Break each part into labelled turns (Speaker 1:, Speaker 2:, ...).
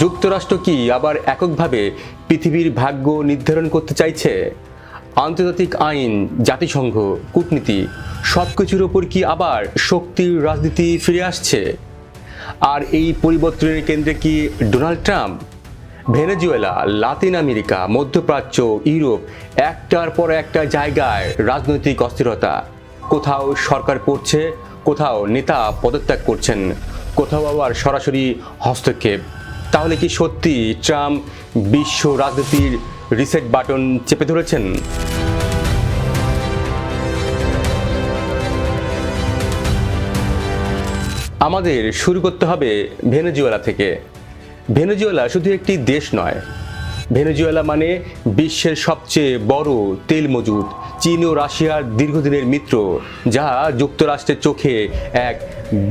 Speaker 1: যুক্তরাষ্ট্র কি আবার এককভাবে পৃথিবীর ভাগ্য নির্ধারণ করতে চাইছে? আন্তর্জাতিক আইন, জাতিসংঘ, কূটনীতি সব কিছুর ওপর কি আবার শক্তির রাজনীতি ফিরে আসছে? আর এই পরিবর্তনের কেন্দ্রে কি Donald Trump? Venezuela, Latin America, মধ্যপ্রাচ্য, ইউরোপ একটার পর একটা জায়গায় রাজনৈতিক অস্থিরতা। কোথাও সরকার পড়ছে, কোথাও নেতা পদত্যাগ করছেন, কোথাও আবার সরাসরি হস্তক্ষেপ। তাহলে কি সত্যি ট্রাম্প বিশ্ব রাজনীতির রিসেট বাটন চেপে ধরেছেন? আমাদের শুরু করতে হবে ভেনেজুয়েলা থেকে। ভেনেজুয়েলা শুধু একটি দেশ নয়। ভেনেজুয়েলা মানে বিশ্বের সবচেয়ে বড় তেল মজুদ, চীন ও রাশিয়ার দীর্ঘদিনের মিত্র, যা যুক্তরাষ্ট্রের চোখে এক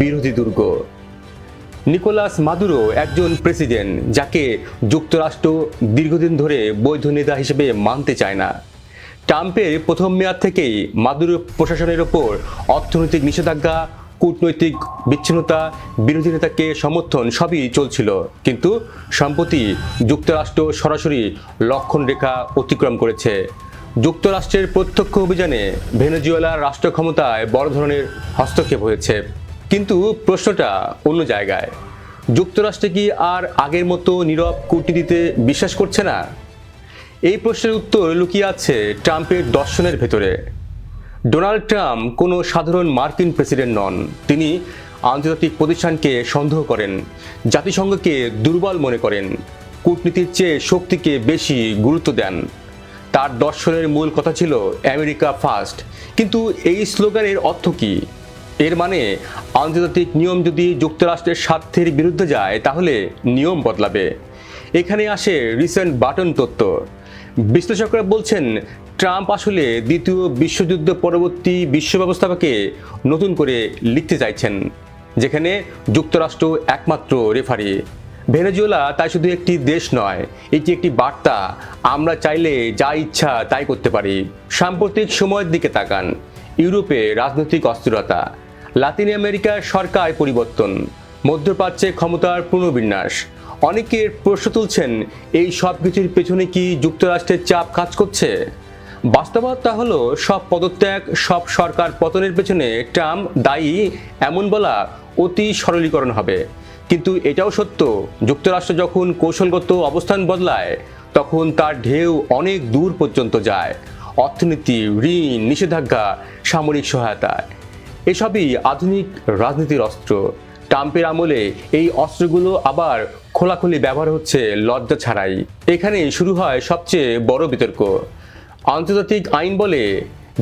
Speaker 1: বিরোধী দুর্গ। নিকোলাস মাদুরো একজন প্রেসিডেন্ট যাকে যুক্তরাষ্ট্র দীর্ঘদিন ধরে বৈধ নেতা হিসেবে মানতে চায় না। ট্রাম্পের প্রথম মেয়াদ থেকেই মাদুরো প্রশাসনের ওপর অর্থনৈতিক নিষেধাজ্ঞা, কূটনৈতিক বিচ্ছিন্নতা, বিরোধী নেতাকে সমর্থন সবই চলছিল। কিন্তু সম্প্রতি যুক্তরাষ্ট্র সরাসরি লক্ষণ রেখা অতিক্রম করেছে। যুক্তরাষ্ট্রের প্রত্যক্ষ অভিযানে ভেনেজুয়েলার রাষ্ট্র ক্ষমতায় বড় ধরনের হস্তক্ষেপ হয়েছে। কিন্তু প্রশ্নটা অন্য জায়গায়। যুক্তরাষ্ট্রে কি আর আগের মতো নীরব কূটনীতিতে বিশ্বাস করছে না? এই প্রশ্নের উত্তর লুকিয়ে আছে ট্রাম্পের দর্শনের ভেতরে। ডোনাল্ড ট্রাম্প কোনো সাধারণ মার্কিন প্রেসিডেন্ট নন। তিনি আন্তর্জাতিক প্রতিষ্ঠানকে সন্দেহ করেন, জাতিসংঘকে দুর্বল মনে করেন, কূটনীতির চেয়ে শক্তিকে বেশি গুরুত্ব দেন। তার দর্শনের মূল কথা ছিল আমেরিকা ফার্স্ট কিন্তু এই স্লোগানের অর্থ কী? এর মানে আন্তর্জাতিক নিয়ম যদি যুক্তরাষ্ট্রের স্বার্থের বিরুদ্ধে যায়, তাহলে নিয়ম বদলাবে। এখানে আসে রিসেন্ট বাটন তত্ত্ব বিশ্লেষকরা বলছেন, ট্রাম্প আসলে দ্বিতীয় বিশ্বযুদ্ধ পরবর্তী বিশ্ব ব্যবস্থাপকে নতুন করে লিখতে চাইছেন, যেখানে যুক্তরাষ্ট্র একমাত্র রেফারি ভেনেজুয়েলা তাই শুধু একটি দেশ নয়, এটি একটি বার্তা। আমরা চাইলে যা ইচ্ছা তাই করতে পারি। সাম্প্রতিক সময়ের দিকে তাকান, ইউরোপে রাজনৈতিক অস্থিরতা, লাতিন আমেরিকার সরকার পরিবর্তন, মধ্যপ্রাচ্যে ক্ষমতার পুনর্বিন্যাস। অনেকে প্রশ্ন তুলছেন, এই সব কিছুর পেছনে কি যুক্তরাষ্ট্রের চাপ কাজ করছে? বাস্তবতা হলো, সব পদত্যাগ, সব সরকার পতনের পেছনে ট্রাম্প দায়ী, এমন বলা অতি সরলীকরণ হবে। কিন্তু এটাও সত্য, যুক্তরাষ্ট্র যখন কৌশলগত অবস্থান বদলায়, তখন তার ঢেউ অনেক দূর পর্যন্ত যায়। অর্থনীতি, ঋণ, নিষেধাজ্ঞা, সামরিক সহায়তা, এসবই আধুনিক রাজনীতির অস্ত্র। ট্রাম্পের আমলে এই অস্ত্রগুলো আবার খোলাখুলি ব্যবহার হচ্ছে লজ্জা ছাড়াই। এখানেই শুরু হয় সবচেয়ে বড় বিতর্ক। আন্তর্জাতিক আইন বলে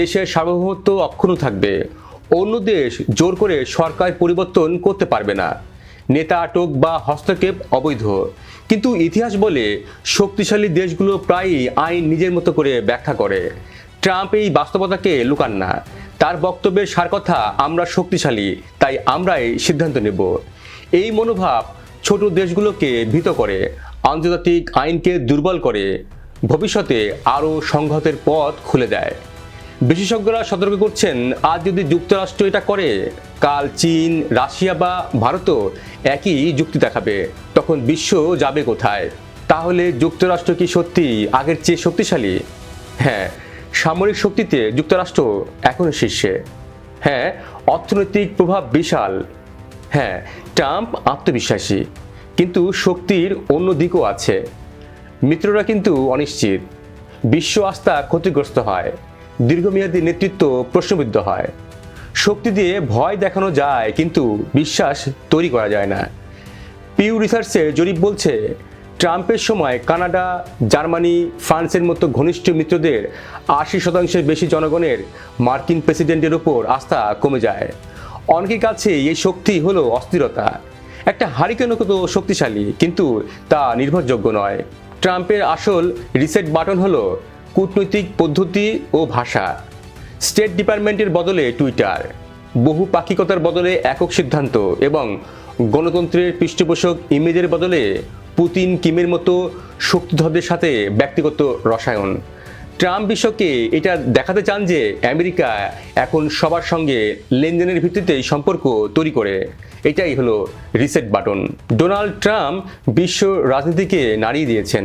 Speaker 1: দেশের সার্বভৌমত্ব অক্ষুণ্ণ থাকবে। অন্য দেশ জোর করে সরকার পরিবর্তন করতে পারবে না। নেতা আটক বা হস্তক্ষেপ অবৈধ। কিন্তু ইতিহাস বলে শক্তিশালী দেশগুলো প্রায়ই আইন নিজের মতো করে ব্যাখ্যা করে। ট্রাম্প এই বাস্তবতাকে লুকান না। তার বক্তব্যের সার কথা আমরা শক্তিশালী, তাই আমরাই সিদ্ধান্ত নেব। এই মনোভাব ছোট দেশগুলোকে ভীত করে, আন্তর্জাতিক আইনকে দুর্বল করে, ভবিষ্যতে আরও সংঘাতের পথ খুলে দেয়। বিশেষজ্ঞরা সতর্ক করছেন, আজ যদি যুক্তরাষ্ট্র এটা করে, কাল চীন, রাশিয়া বা ভারতও একই যুক্তি দেখাবে, তখন বিশ্ব যাবে কোথায়? তাহলে যুক্তরাষ্ট্র কি সত্যি আগের চেয়ে শক্তিশালী? হ্যাঁ সামরিক শক্তিতে যুক্তরাষ্ট্র এখনও শীর্ষে। হ্যাঁ অর্থনৈতিক প্রভাব বিশাল। হ্যাঁ ট্রাম্প আত্মবিশ্বাসী, কিন্তু শক্তির অন্য দিকও আছে। মিত্ররা কিন্তু অনিশ্চিত। বিশ্ব আস্থা ক্ষতিগ্রস্ত হয়। দীর্ঘমেয়াদী নেতৃত্ব প্রশ্নবিদ্ধ হয়। শক্তি দিয়ে ভয় দেখানো যায়, কিন্তু বিশ্বাস তৈরি করা যায় না। পিউ রিসার্চের জরিপ বলছে, ট্রাম্পের সময় কানাডা, জার্মানি, ফ্রান্সের মতো ঘনিষ্ঠ মিত্রদের আশি শতাংশের বেশি জনগণের মার্কিন প্রেসিডেন্টের ওপর আস্থা কমে যায়। অনেকের কাছে এই শক্তি হলো অস্থিরতা। একটা হারিকেনও কত শক্তিশালী, কিন্তু তা নির্ভরযোগ্য নয়। ট্রাম্পের আসল রিসেট বাটন হলো কূটনৈতিক পদ্ধতি ও ভাষা। স্টেট ডিপার্টমেন্টের বদলে টুইটার বহু পাক্ষিকতার বদলে একক সিদ্ধান্ত এবং গণতন্ত্রের পৃষ্ঠপোষক ইমেজের বদলে পুতিন, কিমের মতো শক্তিধরদের সাথে ব্যক্তিগত রসায়ন। ট্রাম্প বিশ্বকে এটা দেখাতে চান যে আমেরিকা এখন সবার সঙ্গে লেনদেনের ভিত্তিতে সম্পর্ক তৈরি করে। এটাই হলো রিসেট বাটন ডোনাল্ড ট্রাম্প বিশ্ব রাজনীতিকে নাড়িয়ে দিয়েছেন।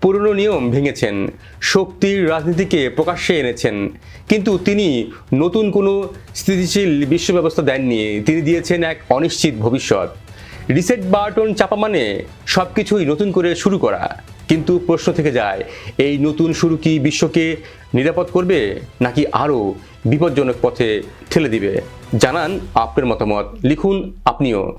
Speaker 1: পুরনো নিয়ম ভেঙেছেন, শক্তির রাজনীতিকে প্রকাশ্যে এনেছেন। কিন্তু তিনি নতুন কোনো স্থিতিশীল বিশ্ব ব্যবস্থা দেননি। তিনি দিয়েছেন এক অনিশ্চিত ভবিষ্যৎ। রিসেট বাটন চাপা মানে সব কিছুই নতুন করে শুরু করা। কিন্তু প্রশ্ন থেকে যায়, এই নতুন শুরু কি বিশ্বকে নিরাপদ করবে, নাকি আরও বিপজ্জনক পথে ঠেলে দিবে? জানান আপনার মতামত। লিখুন আপনিও।